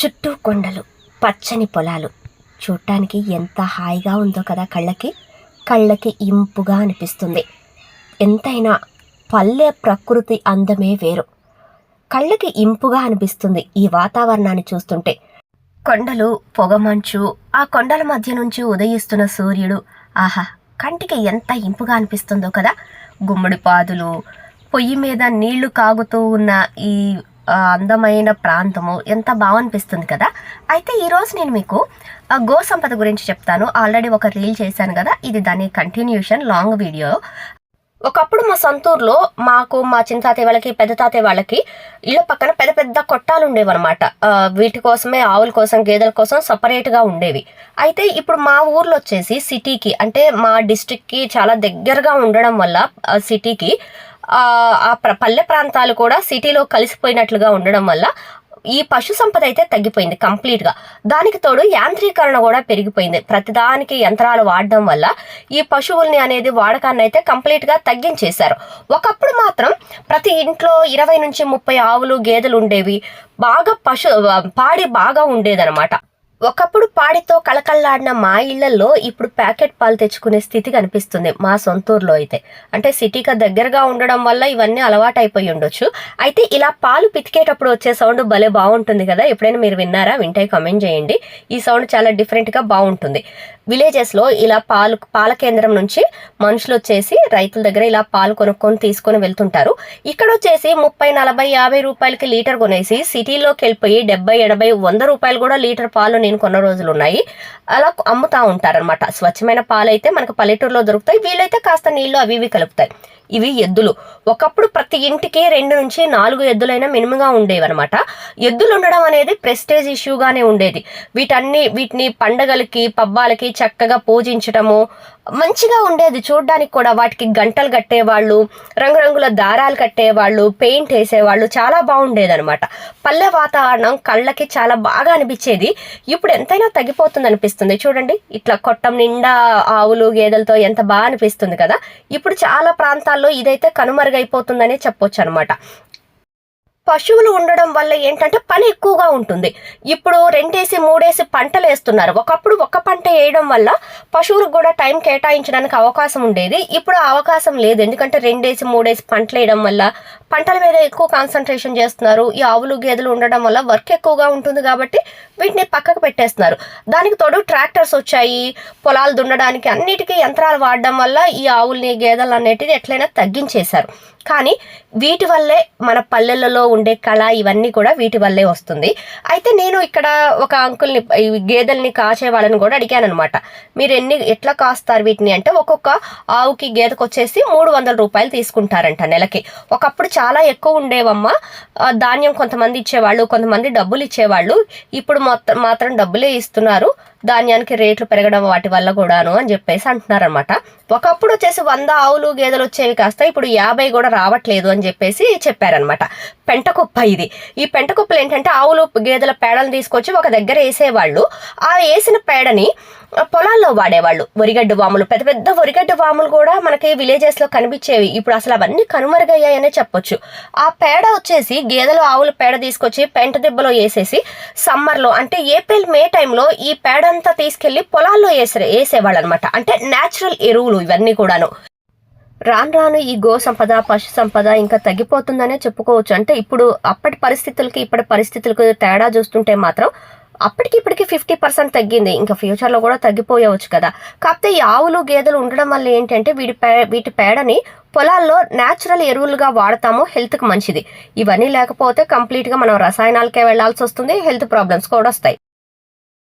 చుట్టూ కొండలు పచ్చని పొలాలు. చూడటానికి ఎంత హాయిగా ఉందో కదా కళ్ళకి. కళ్ళకి ఇంపుగా అనిపిస్తుంది. ఎంతైనా పల్లె ప్రకృతి అందమే వేరు. కళ్ళకి ఇంపుగా అనిపిస్తుంది ఈ వాతావరణాన్ని చూస్తుంటే. కొండలు పొగమంచు ఆ కొండల మధ్య నుంచి ఉదయిస్తున్న సూర్యుడు. ఆహా కంటికి ఎంత ఇంపుగా అనిపిస్తుందో కదా. గుమ్మడి పాదులు పొయ్యి మీద నీళ్ళు కాగుతూ ఉన్న ఈ అందమైన ప్రాంతము ఎంత బాగనిపిస్తుంది కదా? అయితే ఈరోజు నేను మీకు గో సంపద గురించి చెప్తాను. ఆల్రెడీ ఒక రీల్ చేశాను కదా? ఇది దాని కంటిన్యూషన్ లాంగ్ వీడియో ఒకప్పుడు మా సొంతూరులో మాకు మా చిన్న తాతయ్య వాళ్ళకి పెద్ద తాతయ్య వాళ్ళకి ఇళ్ళ పక్కన పెద్ద పెద్ద కొట్టాలు ఉండేవి అనమాట వీటి కోసమే ఆవుల కోసం గేదెల కోసం సపరేట్గా ఉండేవి. అయితే ఇప్పుడు మా ఊర్లో వచ్చేసి సిటీకి అంటే మా డిస్టిక్కి చాలా దగ్గరగా ఉండడం వల్ల సిటీకి ఆ ప్ర- పల్లె ప్రాంతాలు కూడా సిటీలో కలిసిపోయినట్లుగా ఉండడం వల్ల ఈ పశు సంపద అయితే తగ్గిపోయింది కంప్లీట్గా. దానికి తోడు యాంత్రీకరణ కూడా పెరిగిపోయింది. ప్రతిదానికి యంత్రాలు వాడడం వల్ల ఈ పశువుల్ని అనేది వాడకాన్ని అయితే కంప్లీట్గా తగ్గించేశారు. ఒకప్పుడు మాత్రం ప్రతి ఇంట్లో ఇరవై నుంచి ముప్పై ఆవులు గేదెలు ఉండేవి. బాగా పశు పాడి బాగా ఉండేదన్నమాట. ఒకప్పుడు పాడితో కళకళలాడిన మా ఇళ్ళలో ఇప్పుడు ప్యాకెట్ పాలు తెచ్చుకునే స్థితి కనిపిస్తుంది మా సొంతూరులో అయితే. అంటే సిటీకి దగ్గరగా ఉండడం వల్ల ఇవన్నీ అలవాటైపోయి ఉండొచ్చు. అయితే ఇలా పాలు పితికేటప్పుడు వచ్చే సౌండ్ భలే బాగుంటుంది కదా ఎప్పుడైనా మీరు విన్నారా? వింటే కమెంట్ చేయండి. ఈ సౌండ్ చాలా డిఫరెంట్గా బాగుంటుంది విలేజెస్లో ఇలా పాలు పాల కేంద్రం నుంచి మనుషులు వచ్చేసి రైతుల దగ్గర ఇలా పాలు కొనుక్కొని తీసుకొని వెళ్తుంటారు. ఇక్కడ వచ్చేసి ముప్పై నలభై యాభై రూపాయలకి లీటర్ కొనేసి సిటీలోకి వెళ్ళిపోయి డెబ్బై ఎనభై వంద రూపాయలు కూడా లీటర్ పాలు నేను కొన్న రోజులు ఉన్నాయి. అలా అమ్ముతా ఉంటారనమాట స్వచ్ఛమైన పాలు అయితే మనకు పల్లెటూరులో దొరుకుతాయి. వీళ్ళైతే కాస్త నీళ్ళు అవి ఇవి కలుపుతాయి. ఇవి ఎద్దులు. ఒకప్పుడు ప్రతి ఇంటికి రెండు నుంచి నాలుగు ఎద్దులైనా మినిమంగా ఉండేవి అనమాట ఎద్దులు ఉండడం అనేది ప్రెస్టేజ్ ఇష్యూగానే ఉండేది. వీటన్ని వీటిని పండగలకి పబ్బాలకి చక్కగా పూజించటము మంచిగా ఉండేది చూడడానికి కూడా. వాటికి గంటలు కట్టేవాళ్ళు రంగురంగుల దారాలు కట్టేవాళ్ళు పెయింట్ వేసేవాళ్ళు చాలా బాగుండేది అనమాట పల్లె వాతావరణం కళ్ళకి చాలా బాగా అనిపించేది. ఇప్పుడు ఎంతైనా తగ్గిపోతుంది అనిపిస్తుంది. చూడండి ఇట్లా కొట్టం నిండా ఆవులు గేదెలతో ఎంత బాగా అనిపిస్తుంది కదా. ఇప్పుడు చాలా ప్రాంతాల్లో ఇదైతే కనుమరుగైపోతుందనే చెప్పొచ్చు అనమాట పశువులు ఉండడం వల్ల ఏంటంటే పని ఎక్కువగా ఉంటుంది. ఇప్పుడు రెండేసి మూడేసి పంటలు వేస్తున్నారు. ఒకప్పుడు ఒక పంట వేయడం వల్ల పశువులకు కూడా టైం కేటాయించడానికి అవకాశం ఉండేది. ఇప్పుడు అవకాశం లేదు. ఎందుకంటే రెండేసి మూడేసి పంటలు వేయడం వల్ల పంటల మీద ఎక్కువ కాన్సన్ట్రేషన్ చేస్తున్నారు. ఈ ఆవులు గేదెలు ఉండడం వల్ల వర్క్ ఎక్కువగా ఉంటుంది కాబట్టి వీటిని పక్కకు పెట్టేస్తున్నారు. దానికి తోడు ట్రాక్టర్స్ వచ్చాయి. పొలాలు దున్నడానికి అన్నిటికీ యంత్రాలు వాడడం వల్ల ఈ ఆవుల్ని గేదెలు అనేటిది ఎట్లయినా తగ్గించేశారు. కానీ వీటి వల్లే మన పల్లెలలో ఉండే కళ ఇవన్నీ కూడా వీటి వల్లే వస్తుంది. అయితే నేను ఇక్కడ ఒక అంకుల్ని గేదెల్ని కాచే వాళ్ళని కూడా అడిగాను అనమాట మీరు ఎన్ని ఎట్లా కాస్తారు వీటిని అంటే ఒక్కొక్క ఆవుకి గేదెకు వచ్చేసి మూడు వందల రూపాయలు తీసుకుంటారంట నెలకి. ఒకప్పుడు చాలా ఎక్కువ ఉండేవమ్మా. ధాన్యం కొంతమంది ఇచ్చేవాళ్ళు కొంతమంది డబ్బులు ఇచ్చేవాళ్ళు. ఇప్పుడు మొత్తం మాత్రం డబ్బులే ఇస్తున్నారు. ధాన్యానికి రేట్లు పెరగడం వాటి వల్ల కూడాను అని చెప్పేసి అంటున్నారనమాట ఒకప్పుడు వచ్చేసి వంద ఆవులు గేదెలు వచ్చేవి కాస్త ఇప్పుడు యాభై కూడా రావట్లేదు అని చెప్పేసి చెప్పారనమాట పెంటకుప్ప ఇది. ఈ పెంటకుప్పలు ఏంటంటే ఆవులు గేదెల పేడలు తీసుకొచ్చి ఒక దగ్గర వేసేవాళ్ళు. ఆ వేసిన పేడని పొలాల్లో వాడేవాళ్ళు. వరిగడ్డ వాములు పెద్ద పెద్ద వరిగడ్డ వాములు కూడా మనకి విలేజెస్లో కనిపించేవి. ఇప్పుడు అసలు అవన్నీ కనుమరుగయ్యాయనే చెప్పొచ్చు. ఆ పేడ వచ్చేసి గేదెలు ఆవుల పేడ తీసుకొచ్చి పెంట దెబ్బలో వేసేసి సమ్మర్లో అంటే ఏప్రిల్ మే టైంలో ఈ పేడ అంతా తీసుకెళ్ళి పొలాల్లో వేసే వేసేవాళ్ళు అనమాట అంటే న్యాచురల్ ఎరువులు ఇవన్నీ కూడాను. రాను రాను ఈ గో సంపద పశు సంపద ఇంకా తగ్గిపోతుందనే చెప్పుకోవచ్చు. అంటే ఇప్పుడు అప్పటి పరిస్థితులకి ఇప్పటి పరిస్థితులకు తేడా చూస్తుంటే మాత్రం అప్పటికి ఇప్పటికి ఫిఫ్టీ పర్సెంట్ తగ్గింది. ఇంకా ఫ్యూచర్లో కూడా తగ్గిపోయవచ్చు కదా. కాకపోతే ఈ ఆవులు గేదెలు ఉండడం వల్ల ఏంటంటే వీటి పే వీటి పేడని పొలాల్లో న్యాచురల్ ఎరువులుగా వాడతాము హెల్త్కి మంచిది. ఇవన్నీ లేకపోతే కంప్లీట్గా మనం రసాయనాలకే వెళ్ళాల్సి వస్తుంది హెల్త్ ప్రాబ్లమ్స్ కూడా వస్తాయి.